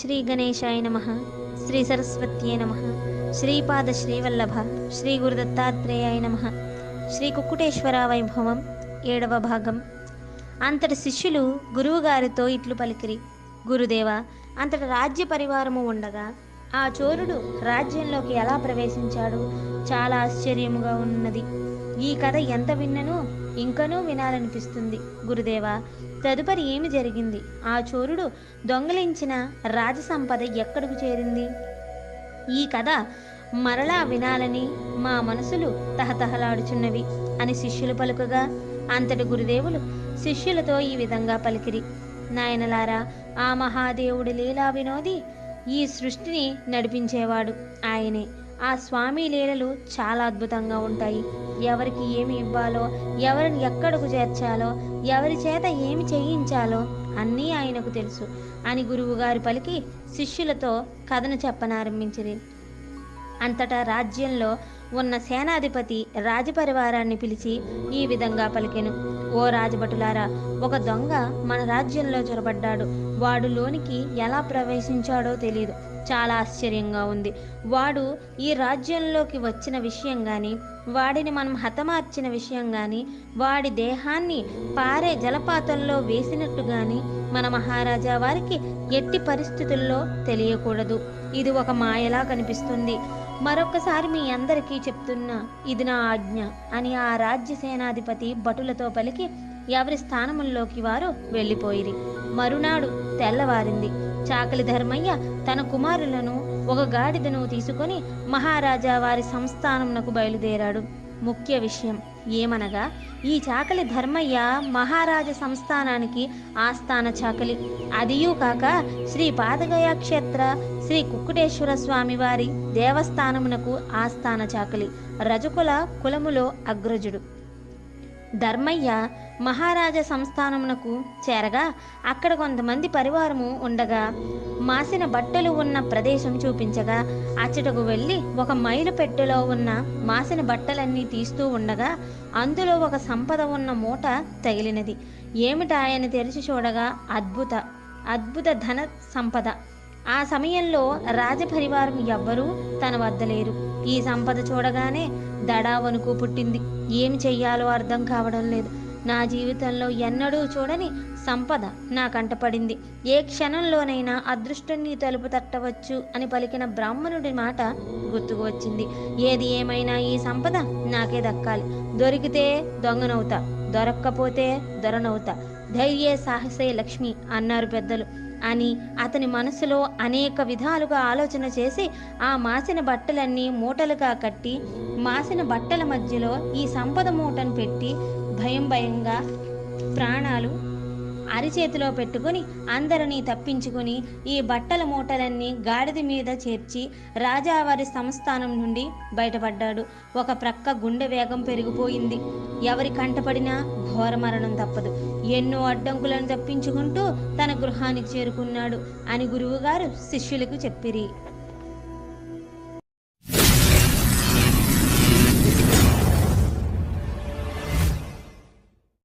శ్రీ గణేశాయ నమ శ్రీ సరస్వత్యే నమ శ్రీపాద శ్రీవల్లభ శ్రీ గురుదత్తాత్రేయాయ నమ శ్రీ కుక్కుటేశ్వర వైభవం ఏడవ భాగం. అంతటి శిష్యులు గురువుగారితో ఇట్లు పలికిరి. గురుదేవ అంతటి రాజ్య పరివారము ఉండగా ఆ చోరుడు రాజ్యంలోకి ఎలా ప్రవేశించాడు? చాలా ఆశ్చర్యముగా ఉన్నది. ఈ కథ ఎంత విన్ననో ఇంకనూ వినాలనిపిస్తుంది. గురుదేవా తదుపరి ఏమి జరిగింది? ఆ చోరుడు దొంగలించిన రాజసంపద ఎక్కడికి చేరింది? ఈ కథ మరలా వినాలని మా మనసులు తహతహలాడుచున్నవి అని శిష్యులు పలుకగా అంతటి గురుదేవులు శిష్యులతో ఈ విధంగా పలికిరి. నాయనలారా ఆ మహాదేవుడి లీలా వినోది ఈ సృష్టిని నడిపించేవాడు ఆయనే. ఆ స్వామి లీలలు చాలా అద్భుతంగా ఉంటాయి. ఎవరికి ఏమి ఇవ్వాలో ఎవరిని ఎక్కడకు చేర్చాలో ఎవరి చేత ఏమి చేయించాలో అన్నీ ఆయనకు తెలుసు. అని గురువుగారు పలికి శిష్యులతో కథను చెప్పనారంభించింది అంతటా రాజ్యంలో ఉన్న సేనాధిపతి రాజపరివారాన్ని పిలిచి ఈ విధంగా పలికెను. ఓ రాజభటులారా ఒక దొంగ మన రాజ్యంలో చొరబడ్డాడు. వాడు లోనికి ఎలా ప్రవేశించాడో తెలియదు చాలా ఆశ్చర్యంగా ఉంది. వాడు ఈ రాజ్యంలోకి వచ్చిన విషయం కానీ వాడిని మనం హతమార్చిన విషయం కానీ వాడి దేహాన్ని పారే జలపాతంలో వేసినట్టు కానీ మన మహారాజా వారికి ఎట్టి పరిస్థితుల్లో తెలియకూడదు. ఇది ఒక మాయలా కనిపిస్తుంది. మరొక్కసారి మీ అందరికీ చెప్తున్నా ఇది నా ఆజ్ఞ అని ఆ రాజ్య సేనాధిపతి భటులతో పలికి ఎవరి స్థానముల్లోకి వారు వెళ్ళిపోయిరి. మరునాడు తెల్లవారింది. చాకలి ధర్మయ్య తన కుమారులను ఒక గాడిదను తీసుకొని మహారాజా వారి సంస్థానమునకు బయలుదేరాడు. ముఖ్య విషయం ఏమనగా ఈ చాకలి ధర్మయ్య మహారాజ సంస్థానానికి ఆస్థాన చాకలి. అదియూ కాక శ్రీ పాదగయ క్షేత్ర శ్రీ కుక్కుటేశ్వర స్వామి వారి దేవస్థానమునకు ఆస్థాన చాకలి. రజకుల కులములో అగ్రజుడు. ధర్మయ్య మహారాజ సంస్థానమునకు చేరగా అక్కడ కొంతమంది పరివారము ఉండగా మాసిన బట్టలు ఉన్న ప్రదేశం చూపించగా అచ్చటకు వెళ్ళి ఒక మైలు పెట్టెలో ఉన్న మాసిన బట్టలన్నీ తీస్తూ ఉండగా అందులో ఒక సంపద ఉన్న మూట తగిలినది. ఏమిటా ఆయన తెరిచి చూడగా అద్భుత అద్భుత ధన సంపద. ఆ సమయంలో రాజపరివారం ఎవ్వరూ తన వద్ద లేరు. ఈ సంపద చూడగానే దడా వణుకు పుట్టింది. ఏం చెయ్యాలో అర్థం కావడం లేదు. నా జీవితంలో ఎన్నడూ చూడని సంపద నా కంటపడింది ఏ క్షణంలోనైనా అదృష్టాన్ని తలుపు తట్టవచ్చు అని పలికిన బ్రాహ్మణుడి మాట గుర్తుకు వచ్చింది. ఏది ఏమైనా ఈ సంపద నాకే దక్కాలి. దొరికితే దొంగనవుతా. దొరక్కపోతే దొరనవుతా. ధైర్యే సాహసే లక్ష్మి అన్నారు పెద్దలు. అని అతని మనసులో అనేక విధాలుగా ఆలోచన చేసి ఆ మాసిన బట్టలన్నీ మూటలుగా కట్టి మాసిన బట్టల మధ్యలో ఈ సంపద మూటను పెట్టి భయం భయంగా ప్రాణాలు అరిచేతిలో పెట్టుకుని అందరినీ తప్పించుకుని ఈ బట్టల మూటలన్నీ గాడిద మీద చేర్చి రాజావారి సంస్థానం నుండి బయటపడ్డాడు. ఒక ప్రక్క గుండె వేగం పెరిగిపోయింది. ఎవరి కంటపడినా ఘోర మరణం తప్పదు. ఎన్నో అడ్డంకులను తప్పించుకుంటూ తన గృహానికి చేరుకున్నాడు అని గురువుగారు శిష్యులకు చెప్పిరి.